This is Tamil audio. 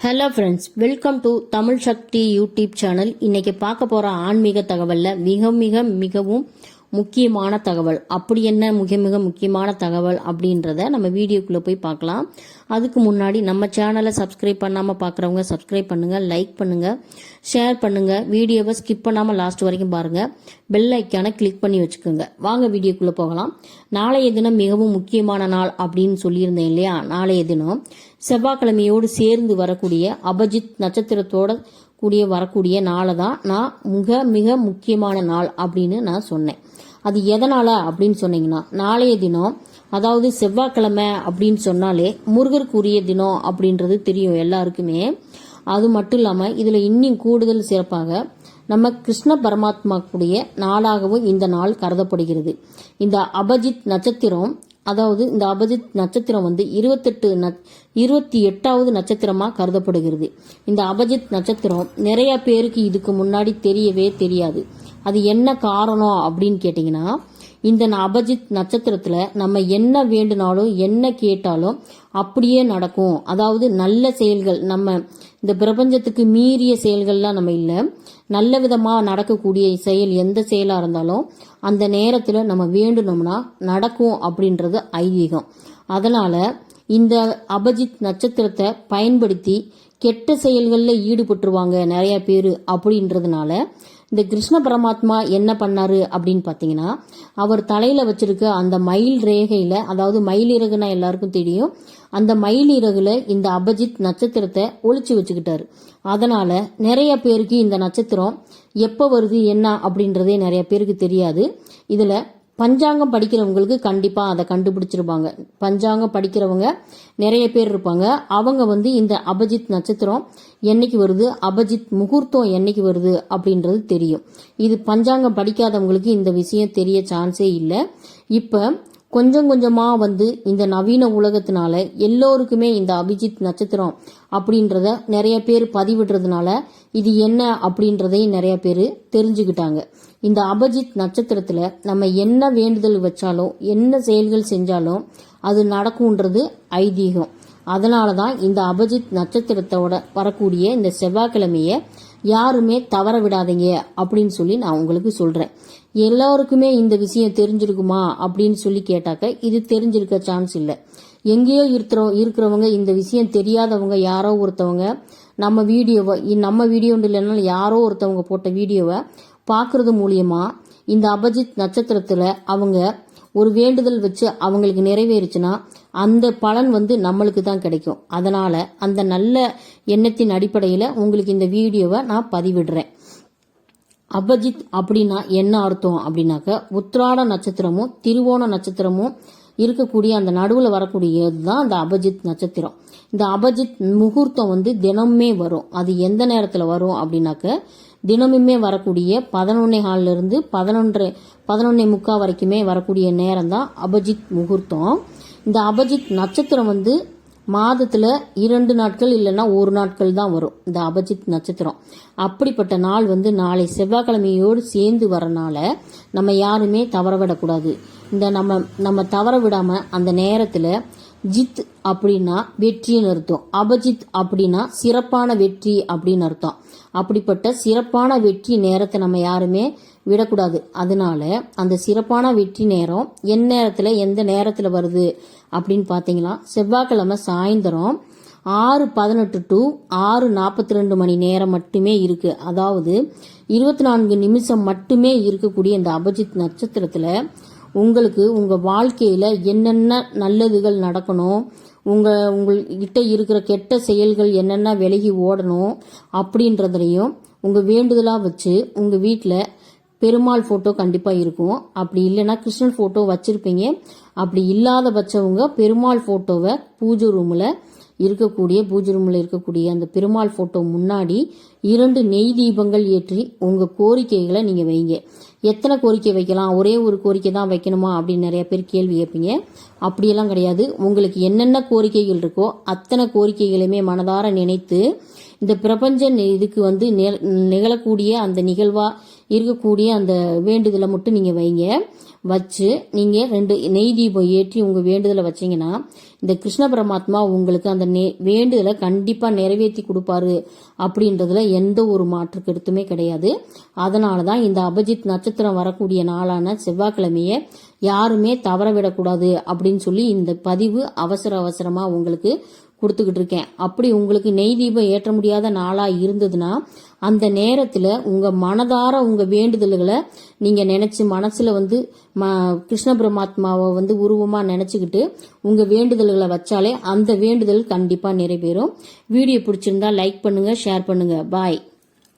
Hello friends welcome to Tamil Sakthi YouTube channel இன்னைக்கு பார்க்க போகிற ஆன்மீக தகவலில் மிக மிக மிகவும் முக்கியமான தகவல். அப்படி என்ன மிக மிக முக்கியமான தகவல் அப்படின்றத நம்ம வீடியோக்குள்ளே போய் பார்க்கலாம். அதுக்கு முன்னாடி நம்ம சேனலை சப்ஸ்கிரைப் பண்ணாமல் பார்க்குறவங்க சப்ஸ்கிரைப் பண்ணுங்கள் லைக் பண்ணுங்கள் ஷேர் பண்ணுங்கள் வீடியோவை ஸ்கிப் பண்ணாமல் லாஸ்ட் வரைக்கும் பாருங்கள் பெல் ஐக்கான கிளிக் பண்ணி வச்சுக்கோங்க. வாங்க வீடியோக்குள்ளே போகலாம். நாளைய தினம் மிகவும் முக்கியமான நாள் அப்படின்னு சொல்லியிருந்தேன் இல்லையா? நாளைய தினம் செவ்வாய்க்கிழமையோடு சேர்ந்து வரக்கூடிய அபஜித் நட்சத்திரத்தோட கூடிய வரக்கூடிய நாளை தான் நான் மிக மிக முக்கியமான நாள் அப்படின்னு நான் சொன்னேன். அது எதனால அப்படின்னு சொன்னீங்கன்னா நாளைய தினம் அதாவது செவ்வாய்க்கிழமை அப்படின்னு சொன்னாலே முருகருக்குரிய தினம் அப்படின்றது தெரியும் எல்லாருக்குமே. அது மட்டும் இல்லாமல் இதில் இன்னும் கூடுதல் சிறப்பாக நம்ம கிருஷ்ண பரமாத்மாக்குடைய நாளாகவும் இந்த நாள் கருதப்படுகிறது. இந்த அபஜித் நட்சத்திரம் அதாவது இந்த அபஜித் நட்சத்திரம் வந்து இருபத்தெட்டு இருபத்தி எட்டாவது நட்சத்திரமாக கருதப்படுகிறது. இந்த அபஜித் நட்சத்திரம் நிறைய பேருக்கு இதுக்கு முன்னாடி தெரியவே தெரியாது. அது என்ன காரணம் அப்படின்னு கேட்டிங்கன்னா இந்த அபஜித் நட்சத்திரத்துல நம்ம என்ன வேண்டுனாலும் என்ன கேட்டாலும் அப்படியே நடக்கும். அதாவது நல்ல செயல்கள் நம்ம இந்த பிரபஞ்சத்துக்கு மீறிய செயல்கள்லாம் நம்ம இல்லை. நல்ல விதமாக நடக்கக்கூடிய செயல் எந்த செயலாக இருந்தாலும் அந்த நேரத்தில் நம்ம வேண்டுனோம்னா நடக்கும் அப்படின்றது ஐதீகம். அதனால் இந்த அபஜித் நட்சத்திரத்தை பயன்படுத்தி கெட்ட செயல்களில் ஈடுபட்டுருவாங்க நிறைய பேர் அப்படின்றதுனால இந்த கிருஷ்ண பரமாத்மா என்ன பண்ணாரு அப்படின்னு பார்த்தீங்கன்னா அவர் தலையில வச்சிருக்க அந்த மயில் ரேகையில அதாவது மயில் இறகுனா எல்லாருக்கும் தெரியும் அந்த மயில் இறகுல இந்த அபஜித் நட்சத்திரத்தை ஒழிச்சு வச்சுக்கிட்டாரு. அதனால நிறைய பேருக்கு இந்த நட்சத்திரம் எப்போ வருது என்ன அப்படின்றதே நிறைய பேருக்கு தெரியாது. இதில் பஞ்சாங்கம் படிக்கிறவங்களுக்கு கண்டிப்பாக அதை கண்டுபிடிச்சிருப்பாங்க. பஞ்சாங்கம் படிக்கிறவங்க நிறைய பேர் இருப்பாங்க. அவங்க வந்து இந்த அபஜித் நட்சத்திரம் என்னைக்கு வருது அபஜித் முகூர்த்தம் என்னைக்கு வருது அப்படின்றது தெரியும். இது பஞ்சாங்கம் படிக்காதவங்களுக்கு இந்த விஷயம் தெரிய சான்ஸே இல்லை. இப்போ கொஞ்சம் கொஞ்சமாக வந்து இந்த நவீன உலகத்தினால எல்லோருக்குமே இந்த அபிஜித் நட்சத்திரம் அப்படின்றத நிறைய பேர் பதிவிடுறதுனால இது என்ன அப்படின்றதையும் நிறைய பேர் தெரிஞ்சுக்கிட்டாங்க. இந்த அபிஜித் நட்சத்திரத்தில் நம்ம என்ன வேண்டுதல் வச்சாலும் என்ன செயல்கள் செஞ்சாலும் அது நடக்கும்ன்றது ஐதீகம். அதனால தான் இந்த அபிஜித் நட்சத்திரத்தோட வரக்கூடிய இந்த செவ்வாய்க்கிழமையை யாருமே தவற விடாதீங்க அப்படின்னு சொல்லி நான் உங்களுக்கு சொல்றேன். எல்லாருக்குமே இந்த விஷயம் தெரிஞ்சிருக்குமா அப்படின்னு சொல்லி கேட்டாக்க இது தெரிஞ்சிருக்க சான்ஸ் இல்லை. எங்கேயோ இருக்கிற இருக்கிறவங்க இந்த விஷயம் தெரியாதவங்க யாரோ ஒருத்தவங்க நம்ம வீடியோவை நம்ம வீடியோ இல்லைனாலும் யாரோ ஒருத்தவங்க போட்ட வீடியோவை பார்க்கறது மூலியமா இந்த அபஜித் நட்சத்திரத்தில் அவங்க ஒரு வேண்டுதல் வச்சு அவங்களுக்கு நிறைவேறுச்சுன்னா அந்த பலன் வந்து நம்மளுக்கு தான் கிடைக்கும். அதனால அந்த நல்ல எண்ணத்தின் அடிப்படையில் உங்களுக்கு இந்த வீடியோவை நான் பதிவிடுறேன். அபஜித் அப்படின்னா என்ன அர்த்தம் அப்படின்னாக்க உத்ராட நட்சத்திரமும் திருவோண நட்சத்திரமும் இருக்கக்கூடிய அந்த நடுவில் வரக்கூடியது தான் அந்த அபஜித் நட்சத்திரம். இந்த அபஜித் முகூர்த்தம் வந்து தினமே வரும். அது எந்த நேரத்தில் வரும் அப்படின்னாக்க தினமுமே வரக்கூடிய பதினொன்னே ஹாலிலிருந்து பதினொன்று பதினொன்னே முக்கால் வரைக்குமே வரக்கூடிய நேரம் தான் அபஜித் முகூர்த்தம். இந்த அபஜித் நட்சத்திரம் வந்து மாதத்தில் இரண்டு நாட்கள் இல்லைன்னா ஒரு நாட்கள் தான் வரும். இந்த அபஜித் நட்சத்திரம். அப்படிப்பட்ட நாள் வந்து நாளை செவ்வாய்க்கிழமையோடு சேர்ந்து வரனால நம்ம யாருமே தவற விடக்கூடாது இந்த நம்ம நம்ம தவற விடாமல் அந்த நேரத்தில் ஜித் அப்படின்னா வெற்றின்னு அர்த்தம். அபஜித் அப்படின்னா சிறப்பான வெற்றி அப்படின்னு அர்த்தம். அப்படிப்பட்ட சிறப்பான வெற்றி நேரத்தை நம்ம யாருமே விடக்கூடாது. அதனால அந்த சிறப்பான வெற்றி நேரம் எந்த நேரத்தில் எந்த நேரத்தில் வருது அப்படின்னு பார்த்தீங்கன்னா செவ்வாய்க்கிழமை சாயந்தரம் ஆறு பதினெட்டு டு ஆறு நாற்பத்தி ரெண்டு மணி நேரம் மட்டுமே இருக்கு. அதாவது இருபத்தி நான்கு நிமிஷம் மட்டுமே இருக்கக்கூடிய இந்த அபஜித் நட்சத்திரத்தில் உங்களுக்கு உங்கள் வாழ்க்கையில் என்னென்ன நல்லதுகள் நடக்கணும் உங்கள் உங்கள்கிட்ட இருக்கிற கெட்ட செயல்கள் என்னென்ன விலகி ஓடணும் அப்படின்றதையும் உங்கள் வேண்டுதலாக வச்சு உங்கள் வீட்டில் பெருமாள் ஃபோட்டோ கண்டிப்பாக இருக்கும். அப்படி இல்லைன்னா கிருஷ்ணன் ஃபோட்டோ வச்சுருப்பீங்க. அப்படி இல்லாத பட்சவங்க பெருமாள் ஃபோட்டோவை பூஜை ரூமில் இருக்கக்கூடிய பூஜை ரூமில் இருக்கக்கூடிய அந்த பெருமாள் ஃபோட்டோ முன்னாடி இரண்டு நெய் தீபங்கள் ஏற்றி உங்கள் கோரிக்கைகளை நீங்கள் வைங்க. எத்தனை கோரிக்கை வைக்கலாம்? ஒரே ஒரு கோரிக்கை தான் வைக்கணுமா? அப்படின்னு நிறைய பேர் கேள்வி கேட்பீங்க. அப்படியெல்லாம் கிடையாது. உங்களுக்கு என்னென்ன கோரிக்கைகள் இருக்கோ அத்தனை கோரிக்கைகளுமே மனதார நினைத்து இந்த பிரபஞ்ச இதுக்கு வந்து நிகழக்கூடிய அந்த நிகழ்வாக இருக்கக்கூடிய அந்த வேண்டுதலை மட்டும் நீங்கள் வைங்க. வச்சு நீங்கள் ரெண்டு நெய் தீபம் ஏற்றி உங்கள் வேண்டுதலை வச்சீங்கன்னா இந்த கிருஷ்ண பரமாத்மா உங்களுக்கு அந்த நே வேண்டுதலை கண்டிப்பாக நிறைவேற்றி கொடுப்பாரு. அப்படின்றதுல எந்த ஒரு மாற்று கருத்துமே கிடையாது. அதனால தான் இந்த அபிஜித் நட்சத்திரம் வரக்கூடிய நாளான செவ்வாய்க்கிழமையை யாருமே தவற விடக்கூடாது அப்படின்னு சொல்லி இந்த பதிவு அவசர அவசரமாக உங்களுக்கு கொடுத்துக்கிட்டு இருக்கேன். அப்படி உங்களுக்கு நெய் தீபம் ஏற்ற முடியாத நாளாக இருந்ததுன்னா அந்த நேரத்தில் உங்கள் மனதார உங்கள் வேண்டுதல்களை நீங்கள் நினச்சி மனசில் வந்து ம கிருஷ்ண பிரமாத்மாவை வந்து உருவமாக நினச்சிக்கிட்டு உங்கள் வேண்டுதல்களை வச்சாலே அந்த வேண்டுதல் கண்டிப்பாக நிறைவேறும். வீடியோ பிடிச்சிருந்தா லைக் பண்ணுங்கள் ஷேர் பண்ணுங்கள் பாய்